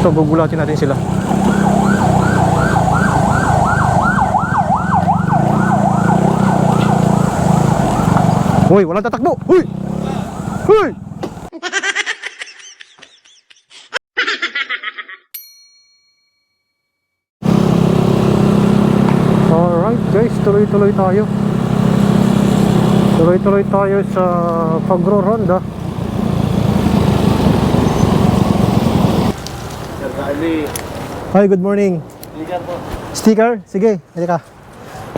Ito, gugulatin natin sila. Uy, walang tatakbo! Uy! Uy! Alright guys, tuloy-tuloy tayo. Tuloy-tuloy tayo sa pagro-ronda. Kali. Hi, good morning. Sticker po. Sticker? Sige, halika.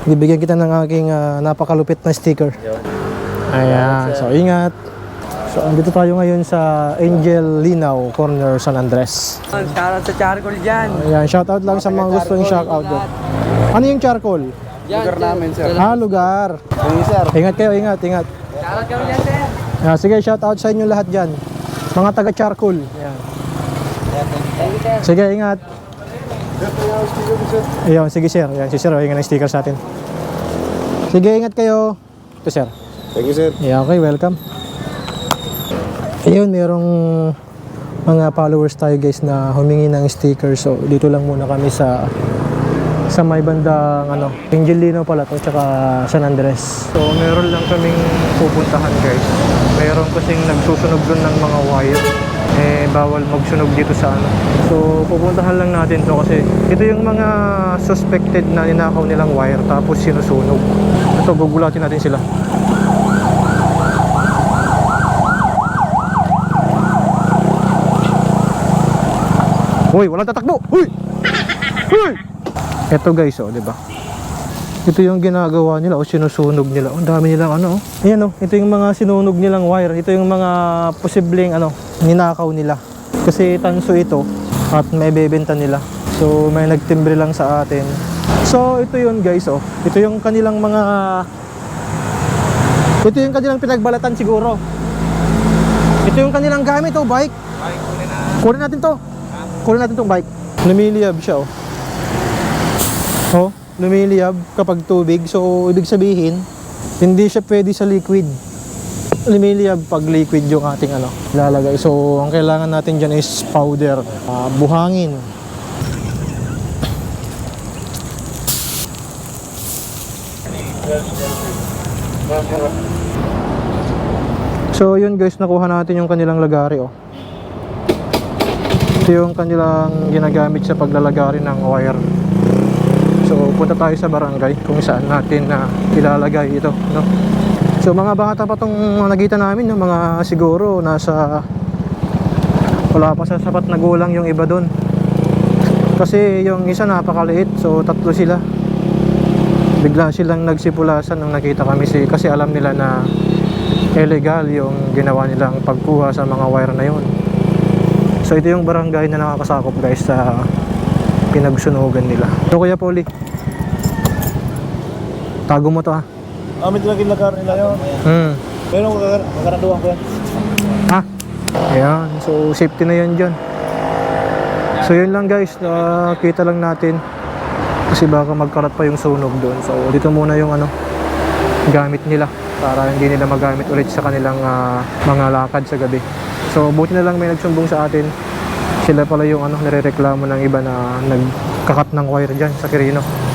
Bibigyan kita ng aking ah, napakalupit na sticker. Yun. Ayan, so ingat. So, andito tayo ngayon sa Angel Linaw, corner San Andres. Shoutout sa charcoal dyan. Ayan, shoutout lang sa mga gusto yung shoutout doon. Ano yung charcoal? Lugar namin, sir. Ah, lugar. Sige sir. Ingat kayo, ingat, ingat. Shoutout kami dyan, sir. Ah, sige, shoutout sa inyo lahat dyan. Mga taga charcoal. Ayan. Sige, ingat. Ayan, sige sir. Ayan, si sir, hinga ng sticker sa atin. Sige, ingat kayo. Ito sir. Thank you sir. Yeah, okay, welcome. Ayun, merong mga followers tayo guys na humingi ng sticker. So, dito lang muna kami sa sa may bandang ano, Angelino pala to, tsaka San Andres. So, meron lang kaming pupuntahan guys. Meron kasing nagsusunog doon ng mga wire. Eh, bawal magsunog dito sa ano. So, pupuntahan lang natin to kasi ito yung mga suspected na ninakaw nilang wire tapos sinusunog. Ito, gugulatin natin sila. Uy, walang tatakbo. Uy! Uy! Ito guys, oh, 'di ba? Ito yung ginagawa nila o sinusunog nila. Oh, Ang dami nilang ano. oh. Ayan oh, ito yung mga sinunog nilang wire. Ito yung mga posibleng ano, ninakaw nila. Kasi tanso ito at may bebenta nila. So may nagtimbre lang sa atin. So ito yun guys oh. Ito yung kanilang mga Ito yung kanilang pinagbalatan siguro. Ito yung kanilang gamit oh, bike. Kunin natin to. Kunin natin tong bike. Lumiliyab siya oh. Oh, lumiliyab kapag tubig. So, ibig sabihin, hindi siya pwede sa liquid. Lumiliyab pag liquid yung ating ano, lalagay. So, ang kailangan natin dyan is powder. Ah, buhangin. So, yun guys, nakuha natin yung kanilang lagari oh. Ito yung kanilang ginagamit sa paglalagari ng wire. So, punta tayo sa barangay kung saan natin na ilalagay ito, no? So, mga bata pa tong nakita namin, no? mga siguro nasa wala pa sa sapat na gulang yung iba doon. Kasi yung isa napakaliit, so tatlo sila. Bigla silang nagsipulasan nung nakita kami si kasi alam nila na illegal yung ginawa nilang pagkuha sa mga wire na yun. So ito yung barangay na nakakasakop guys sa pinagsunugan nila. So Kuya Poli, tago mo to ha. Amit lagi lagar nila yun. Hmm. Pero magkaraduhan ko yan. Ha? Ayan. So, safety na yan dyan. So, yun lang guys. Ah, kita lang natin. Kasi baka magkarat pa yung sunog doon. So, dito muna yung ano, gamit nila. Para hindi nila magamit ulit sa kanilang ah, mga lakad sa gabi. So, buti na lang may nagsumbong sa atin. Sila pala yung ano, nirereklamo ng iba na nagkakat ng wire dyan sa Quirino.